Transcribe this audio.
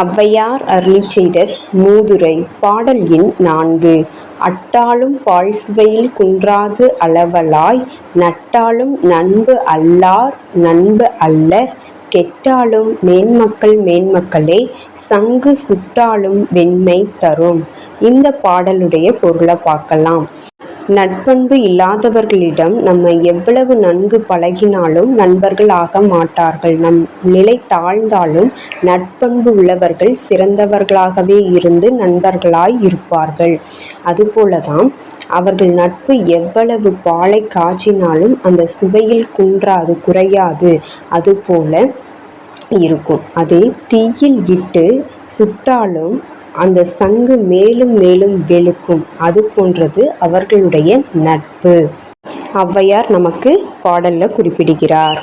ஔவையார் அருளி செய்த மூதுரை பாடல் எண் நான்கு அட்டாலும் பால்சுவையில் குன்றாது அளவலாய் நட்டாலும் நண்பு அல்லார் நண்பு அல்லர் கெட்டாலும் மேன்மக்கள் மேன்மக்களே சங்கு சுட்டாலும் வெண்மை தரும். இந்த பாடலுடைய பொருளை பார்க்கலாம். நட்பண்பு இல்லாதவர்களிடம் நம்ம எவ்வளவு நன்கு பழகினாலும் நண்பர்கள் ஆக மாட்டார்கள். நம் நிலை தாழ்ந்தாலும் நட்பண்பு உள்ளவர்கள் சிறந்தவர்களாகவே இருந்து நண்பர்களாய் இருப்பார்கள். அதுபோலதான் அவர்கள் நட்பு எவ்வளவு பாலை காய்ச்சினாலும் அந்த சுவையில் குன்றாது குறையாது. அதுபோல இருக்கும். அதே தீயில் இட்டு சுட்டாலும் அந்த சங்கு மேலும் மேலும் வெளுக்கும். அது போன்றது அவர்களுடைய நட்பு. ஔவையார் நமக்கு பாடல்ல குறிப்பிடுகிறார்.